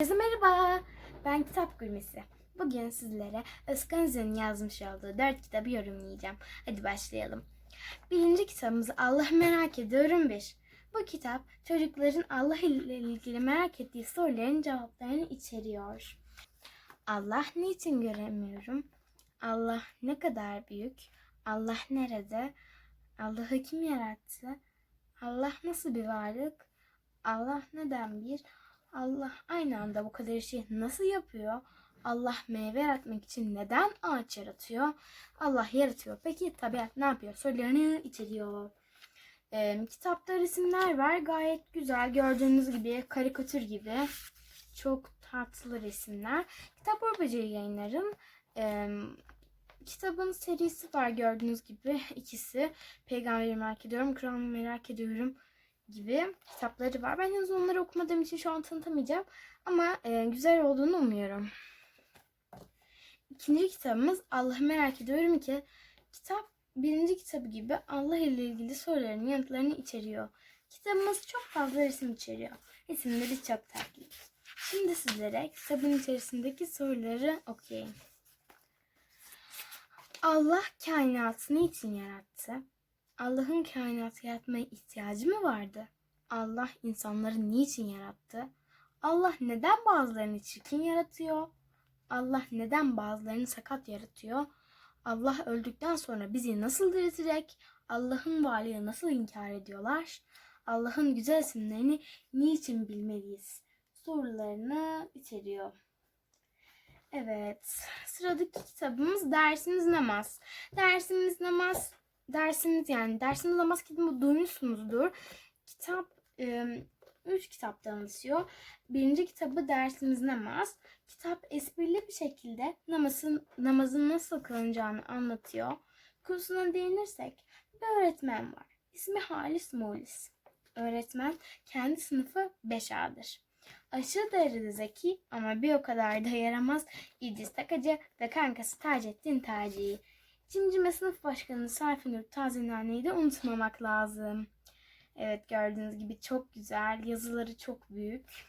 Herkese merhaba. Ben Kitap Gurmesi. Bugün sizlere Özkan Özen'in yazmış olduğu dört kitabı yorumlayacağım. Hadi başlayalım. Birinci kitabımız Allah merak ediyorum bir. Bu kitap çocukların Allah ile ilgili merak ettiği soruların cevaplarını içeriyor. Allah niçin göremiyorum? Allah ne kadar büyük? Allah nerede? Allah'ı kim yarattı? Allah nasıl bir varlık? Allah neden bir? Allah aynı anda bu kadar şeyi nasıl yapıyor? Allah meyve yaratmak için neden ağaç yaratıyor? Allah yaratıyor. Peki tabiat ne yapıyor? Sorularını içeriyor. Ee, kitapta resimler var. Gayet güzel. Gördüğünüz gibi karikatür gibi. Çok tatlı resimler. Kitap Orbacı yayınlarım. Ee, kitabın serisi var gördüğünüz gibi. ikisi. Peygamberi merak ediyorum. Kur'an'ı merak ediyorum gibi kitapları var. Ben henüz onları okumadığım için şu an tanıtamayacağım. Ama e, güzel olduğunu umuyorum. İkinci kitabımız Allah'ı merak ediyorum ki kitap birinci kitabı gibi Allah ile ilgili soruların yanıtlarını içeriyor. Kitabımız çok fazla resim içeriyor. Resimleri çok tatlı. Şimdi sizlere kitabın içerisindeki soruları okuyayım. Allah kainatı niçin yarattı? Allah'ın kainatı yaratmaya ihtiyacı mı vardı? Allah insanları niçin yarattı? Allah neden bazılarını çirkin yaratıyor? Allah neden bazılarını sakat yaratıyor? Allah öldükten sonra bizi nasıl diriltecek? Allah'ın varlığı nasıl inkar ediyorlar? Allah'ın güzel isimlerini niçin bilmeliyiz? Sorularını içeriyor. Evet, sıradaki kitabımız dersimiz namaz. Dersimiz namaz dersimiz yani dersimiz namaz kitabını duymuşsunuzdur. Kitap e, üç kitaptan oluşuyor. Birinci kitabı dersimiz namaz. Kitap esprili bir şekilde namazın namazın nasıl kılınacağını anlatıyor. Kursuna değinirsek bir öğretmen var. İsmi Halis Mulis. Öğretmen kendi sınıfı 5A'dır. Aşırı derecede zeki ama bir o kadar da yaramaz İdris Takacı ve kankası Taceddin Taci'yi. Cimcime sınıf başkanı Sayfinur Tazenane'yi de unutmamak lazım. Evet gördüğünüz gibi çok güzel. Yazıları çok büyük.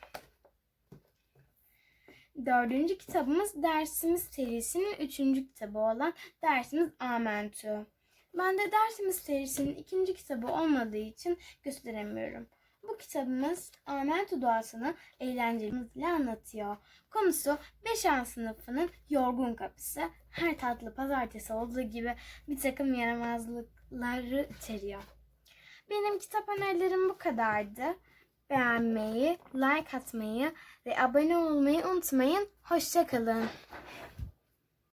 Dördüncü kitabımız dersimiz serisinin üçüncü kitabı olan dersimiz Amentü. Ben de dersimiz serisinin ikinci kitabı olmadığı için gösteremiyorum. Bu kitabımız Amentü duasını eğlencelimizle anlatıyor. Konusu 5A sınıfının yorgun kapısı. Her tatlı pazartesi olduğu gibi bir takım yaramazlıkları içeriyor. Benim kitap önerilerim bu kadardı. Beğenmeyi, like atmayı ve abone olmayı unutmayın. Hoşçakalın.